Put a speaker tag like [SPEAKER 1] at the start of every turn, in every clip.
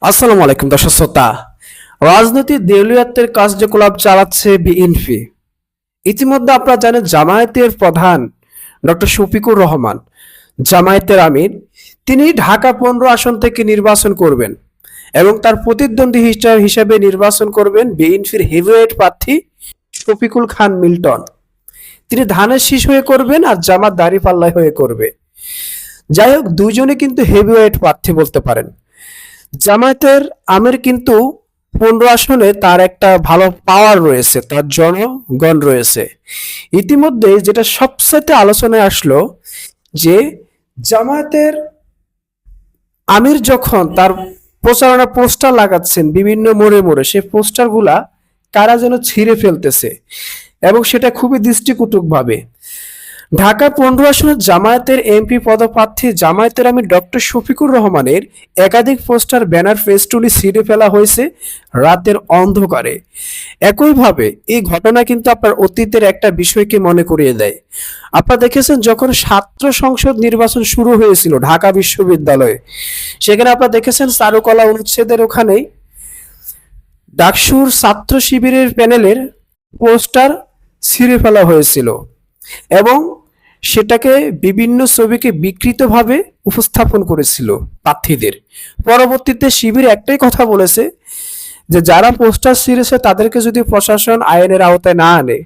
[SPEAKER 1] আসসালামু আলাইকুম, দর্শক শ্রোতা। রাজনৈতিক দেউলিয়াতের কার্যকলাপ চালাচ্ছে বিএনপি। ইতিমধ্যে আপনারা জানেন জামায়াতের প্রধান ডক্টর শফিকুর রহমান, জামায়াতের আমির, তিনি ঢাকা পনেরো আসন থেকে নির্বাচন করবেন এবং তার প্রতিদ্বন্দ্বী হিসা- হিসাবে নির্বাচন করবেন বিএনপির হেভিওয়েট প্রার্থী শফিকুল খান মিল্টন। তিনি ধানের শীষ হয়ে করবেন আর জামাত দাঁড়িপাল্লায় হয়ে করবে। যাই হোক দুজনে কিন্তু হেভিওয়েট প্রার্থী বলতে পারেন। জামায়াতের আমের কিন্তু পনেরো আসনে তার একটা ভালো পাওয়ার রয়েছে, তার জনগণ রয়েছে। ইতিমধ্যে যেটা সবসাথে আলোচনায় আসলো যে জামায়াতের আমির যখন তার প্রচারণা পোস্টার লাগাচ্ছেন বিভিন্ন মোড়ে মোড়ে সে পোস্টারগুলা কারা যেন ছিঁড়ে ফেলতেছে এবং সেটা খুবই দৃষ্টিকটুক ভাবে ঢাকা পনেরো আসনের জামায়াতের এমপি পদপ্রার্থী জামায়াতের আমি ডক্টর শফিকুর রহমানের একাধিক পোস্টার, ব্যানার ফেস্টুনি ছিঁড়ে ফেলা হয়েছে রাতের অন্ধকারে। একইভাবে এই ঘটনা কিন্তু আপনার অতীতের একটা বিষয়কে মনে করিয়ে দেয়। আপনারা দেখেছেন যখন ছাত্র সংসদ নির্বাচন শুরু হয়েছিল ঢাকা বিশ্ববিদ্যালয়ে, সেখানে আপনারা দেখেছেন চারুকলা অনুচ্ছেদের ওখানেই ডাকসুর ছাত্র শিবিরের প্যানেলের পোস্টার ছিঁড়ে ফেলা হয়েছিল। এবং সেটাকে বিভিন্ন ছবিকে বিকৃতভাবে উপস্থাপন করেছিল প্রার্থীদের। পরবর্তীতে শিবির একটাই কথা বলেছে যে, যারা পোস্টার ছিঁড়েছে তাদেরকে যদি প্রশাসন আইনের আওতায় না আনে,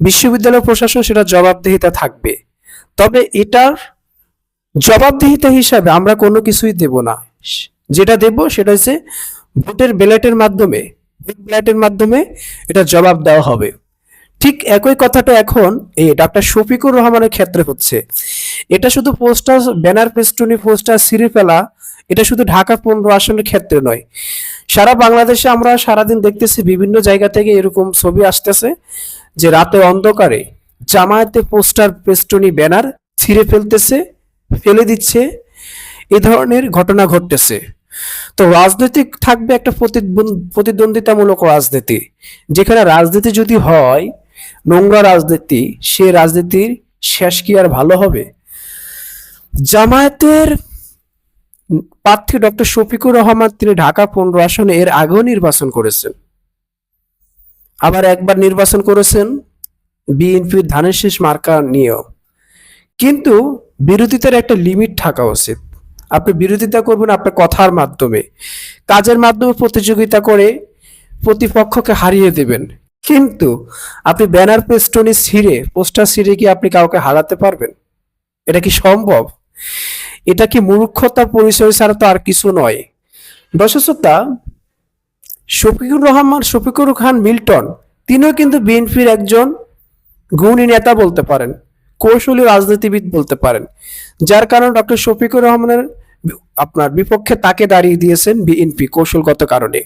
[SPEAKER 1] বিশ্ববিদ্যালয় প্রশাসন সেটা জবাবদিহিতা থাকবে। তবে এটার জবাবদিহিতা হিসাবে আমরা কোনো কিছুই দেব না। যেটা দেব সেটা হচ্ছে ভোটের ব্যালটের মাধ্যমে ব্যালটের মাধ্যমে এটা জবাব দেওয়া হবে। ঠিক একই কথাটা এখন এই ডাক্তার শফিকুর রহমানের ক্ষেত্রে হচ্ছে। এটা শুধু পোস্টার, ব্যানার পেস্টুনি পোস্টার ছিঁড়ে ফেলা, এটা শুধু ঢাকা পনেরো আসনের ক্ষেত্রে নয়। সারা বাংলাদেশে আমরা সারাদিন দেখতেছি বিভিন্ন জায়গা থেকে এরকম ছবি আসতেছে যে রাতে অন্ধকারে জামায়াতে পোস্টার পেস্টুনি ব্যানার ছিঁড়ে ফেলতেছে, ফেলে দিচ্ছে, এ ধরনের ঘটনা ঘটতেছে। তো রাজনৈতিক থাকবে একটা প্রতিদ্বন্দ- প্রতিদ্বন্দ্বিতামূলক রাজনীতি। যেখানে রাজনীতি যদি হয় নোংরা রাজনীতি, সে রাজনীতির শেষ কি আর ভালো হবে? জামায়াতের প্রার্থী ডক্টর শফিকুর রহমান তিনি ঢাকা পনেরো আসনে এর আগেও নির্বাচন করেছেন। আবার একবার নির্বাচন করেছেন বিএনপির ধানের শেষ মার্কা নিয়েও। কিন্তু বিরোধিতার একটা লিমিট থাকা উচিত। আপনি বিরোধিতা করবেন আপনার কথার মাধ্যমে। কাজের মাধ্যমে প্রতিযোগিতা করে প্রতিপক্ষকে হারিয়ে দেবেন। কিন্তু আপনি ব্যানার পেস্টনি ছিঁড়ে, পোস্টার ছিঁড়ে কি আপনি কাউকে হারাতে পারবেন? এটা কি সম্ভব? এটা কি মূর্খতার পরিচয় ছাড়া তো আর কিছু নয়। দর্শকতা শফিকুর রহমান, শফিকুর খান মিল্টন, তিনিও কিন্তু বিএনপির একজন গুণী নেতা বলতে পারেন, কৌশলী রাজনীতিবিদ বলতে পারেন, যার কারণে ডক্টর শফিকুর রহমানের আপনার বিপক্ষে তাকে দাঁড়িয়ে দিয়েছেন বিএনপি কৌশলগত কারণে।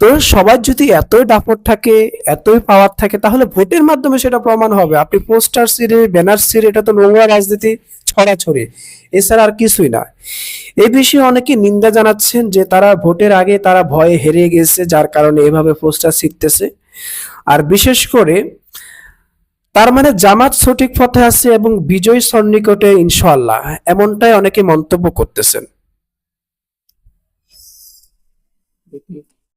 [SPEAKER 1] তো সবার যদি এতই দাপট থাকে, এতই পাওয়ার থাকে, তাহলে ভোটের মাধ্যমে সেটা প্রমাণ হবে। আপনি পোস্টার সিরে ব্যানার সিরে এটা তো নোংরা রাজনীতি ছড়াছড়ি। এছাড়া আর কিছুই না। এ বিষয়ে অনেকে নিন্দা জানাচ্ছেন যে তারা ভোটের আগে তারা ভয়ে হেরে গেছে, যার কারণে এভাবে পোস্টার ছিটতেছে। আর বিশেষ করে তার মানে জামাত সঠিক পথে আছে এবং বিজয় সন্নিকটে ইনশাআল্লাহ, এমনটাই অনেকে মন্তব্য করতেছেন।